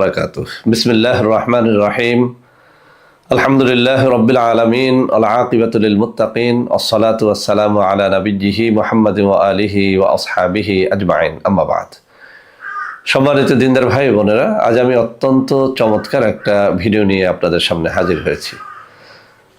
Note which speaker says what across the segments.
Speaker 1: বারাকাতুহ বিসমিল্লাহ রহমান রহিম আলহামদুলিল্লাহ রবিল আলমিন আলআকিবাতুল আসসালামু আলা নবিজিহি মোহাম্মদ ও আলিহি ও আসহাবিহি আজমাইন আম্মাবাদ সম্মানিত দিনদার ভাই বোনেরা, আজ আমি অত্যন্ত চমৎকার একটা ভিডিও নিয়ে আপনাদের সামনে হাজির হয়েছি।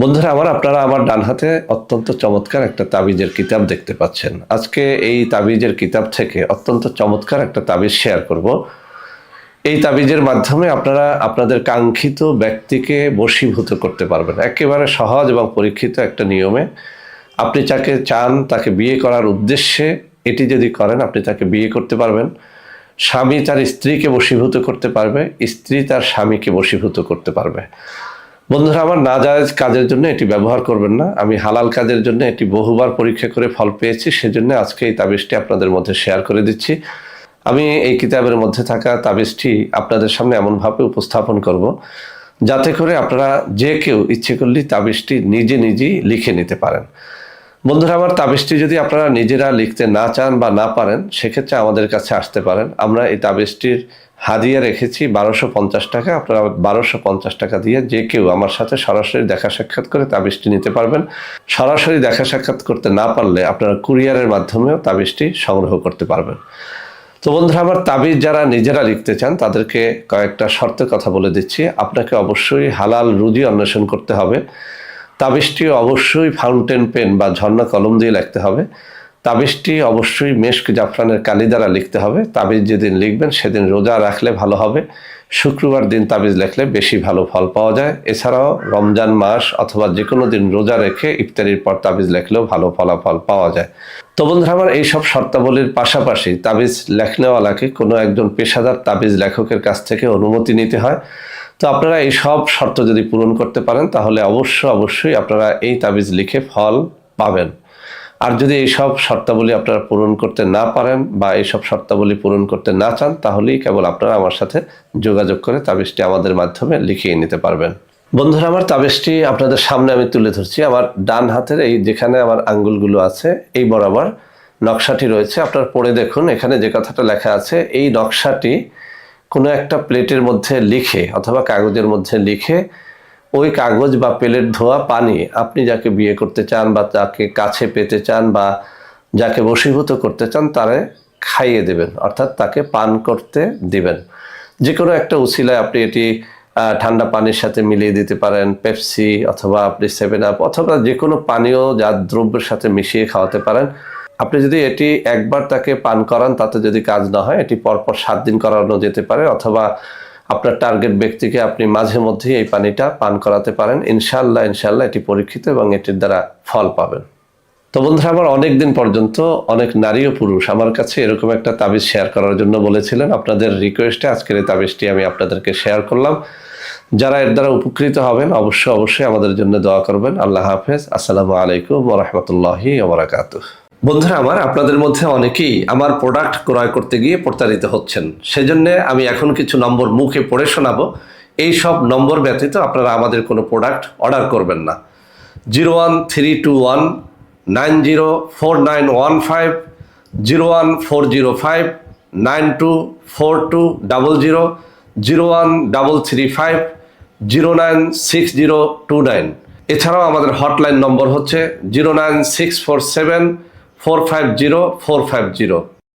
Speaker 1: বন্ধুরা, আমার আপনারা আমার ডান হাতে অত্যন্ত চমৎকার একটা তাবিজের কিতাব দেখতে পাচ্ছেন। আজকে এই তাবিজের কিতাব থেকে অত্যন্ত চমৎকার একটা তাবিজ শেয়ার করব। এই তাবিজের মাধ্যমে আপনারা আপনাদের কাঙ্ক্ষিত ব্যক্তিকে বশীভূত করতে পারবেন। একেবারে সহজ এবং পরীক্ষিত একটা নিয়মে আপনি যাকে চান তাকে বিয়ে করার উদ্দেশ্যে এটি যদি করেন, আপনি তাকে বিয়ে করতে পারবেন। স্বামী তার স্ত্রীকে বশীভূত করতে পারবে, স্ত্রী তার স্বামীকে বশীভূত করতে পারবে। বন্ধুরা, আমার না জায়েজ কাজের জন্য এটি ব্যবহার করবেন না। আমি হালাল কাজের জন্য এটি বহুবার পরীক্ষা করে ফল পেয়েছি, সেজন্য আজকে এই তাবিজটি আপনাদের মধ্যে শেয়ার করে দিচ্ছি। আমি এই কিতাবের মধ্যে থাকা তাবিজটি আপনাদের সামনে এমনভাবে উপস্থাপন করব, যাতে করে আপনারা যে কেউ ইচ্ছে করলেই তাবিজটি নিজে নিজেই লিখে নিতে পারেন। বন্ধুরা, আমার তাবিজটি যদি আপনারা নিজেরা লিখতে না চান বা না পারেন, সেক্ষেত্রে আমাদের কাছে আসতে পারেন। আমরা এই তাবিজটির হাদিয়া রেখেছি বারোশো পঞ্চাশ টাকা। আপনারা বারোশো পঞ্চাশ টাকা দিয়ে যে কেউ আমার সাথে সরাসরি দেখা সাক্ষাৎ করে তাবিজটি নিতে পারবেন। সরাসরি দেখা সাক্ষাৎ করতে না পারলে আপনারা কুরিয়ারের মাধ্যমেও তাবিজটি সংগ্রহ করতে পারবেন। তো বন্ধুরা, আমার তাবিজ যারা নিজেরা লিখতে চান, তাদেরকে কয়েকটা শর্তের কথা বলে দিচ্ছি। আপনাকে অবশ্যই হালাল রুজি অন্বেষণ করতে হবে। তাবিজটি অবশ্যই ফাউন্টেন পেন বা ঝর্ণা কলম দিয়ে লিখতে হবে। তাবিজটি অবশ্যই মেশক জাফরানের কালি দ্বারা লিখতে হবে। তাবিজ যেদিন লিখবেন সেদিন রোজা রাখলে ভালো হবে। শুক্রবার দিন তাবিজ লেখলে বেশি ভালো ফল পাওয়া যায়। এছাড়াও রমজান মাস অথবা যে কোনো দিন রোজা রেখে ইফতারির পর তাবিজ লেখলেও ভালো ফলাফল পাওয়া যায়। তো বন্ধুরা, আমার এই সব শর্তাবলীর পাশাপাশি তাবিজ লেখনেওয়ালাকে কোনো একজন পেশাদার তাবিজ লেখকের কাছ থেকে অনুমতি নিতে হয়। তো আপনারা এই সব শর্ত যদি পূরণ করতে পারেন, তাহলে অবশ্য অবশ্যই আপনারা এই তাবিজ লিখে ফল পাবেন। আর যদি এইসব শর্তাবলী আপনারা পূরণ করতে না পারেন বা এইসব শর্তাবলী পূরণ করতে না চান, তাহলেই কেবল আপনারা আমার সাথে যোগাযোগ করে তাবিজটি আমাদের মাধ্যমে লিখিয়ে নিতে পারবেন। বন্ধুরা, আমার তাবিজটি আপনাদের সামনে আমি তুলে ধরছি। আমার ডান হাতের এই যেখানে আমার আঙ্গুলগুলো আছে, এই বরাবর নকশাটি রয়েছে। আপনারা পড়ে দেখুন, এখানে যে কথাটা লেখা আছে, এই নকশাটি কোনো একটা প্লেটের মধ্যে লিখে অথবা কাগজের মধ্যে লিখে ওই কাগজ বা প্লেট ধোয়া পানি আপনি যাকে বিয়ে করতে চান বা যাকে কাছে পেতে চান বা যাকে বশীভূত করতে চান, তারে খাইয়ে দেবেন, অর্থাৎ তাকে পান করতে দিবেন। যে কোনো একটা উসিলায় আপনি এটি ঠান্ডা পানির সাথে মিলিয়ে দিতে পারেন, পেপসি অথবা আপনি সেভেন আপ অথবা যে কোনো পানীয় যা দ্রব্যের সাথে মিশিয়ে খাওয়াতে পারেন। আপনি যদি এটি একবার তাকে পান করান, তাতে যদি কাজ না হয়, এটি পরপর সাত দিন করানো যেতে পারে, অথবা আপনার টার্গেট ব্যক্তিকে আপনি মাঝে মধ্যে এই পানিটা পান করাতে পারেন। ইনশাল্লাহ ইনশাল্লাহ এটি পরীক্ষিত এবং এটির দ্বারা ফল পাবেন। তো বন্ধুরা, আমার অনেক দিন পর্যন্ত অনেক নারী ও পুরুষ আমার কাছে এরকম একটা তাবিজ শেয়ার করার জন্য বলেছিলেন। আপনাদের রিকোয়েস্টে আজকের এই তাবিজটি আমি আপনাদেরকে শেয়ার করলাম। যারা এর দ্বারা উপকৃত হবেন, অবশ্যই অবশ্যই আমাদের জন্য দোয়া করবেন। আল্লাহ হাফেজ। আসসালামু আলাইকুম ওরহমতুল্লাহি ওবরাকাতুহ বন্ধুরা আমার, আপনাদের মধ্যে অনেকেই আমার প্রোডাক্ট ক্রয় করতে গিয়ে প্রতারিত হচ্ছেন। সেজন্য আমি এখন কিছু নম্বর মুখে পড়ে শোনাবো। এই সব নম্বর ব্যতীত আপনারা আমাদের কোনো প্রোডাক্ট অর্ডার করবেন না। Zero one three two one nine zero four nine one five zero one four zero five nine two four two double zero zero one double three five zero nine six zero two nine. এছাড়াও আমাদের hotline number হচ্ছে zero nine six four seven four five zero four five zero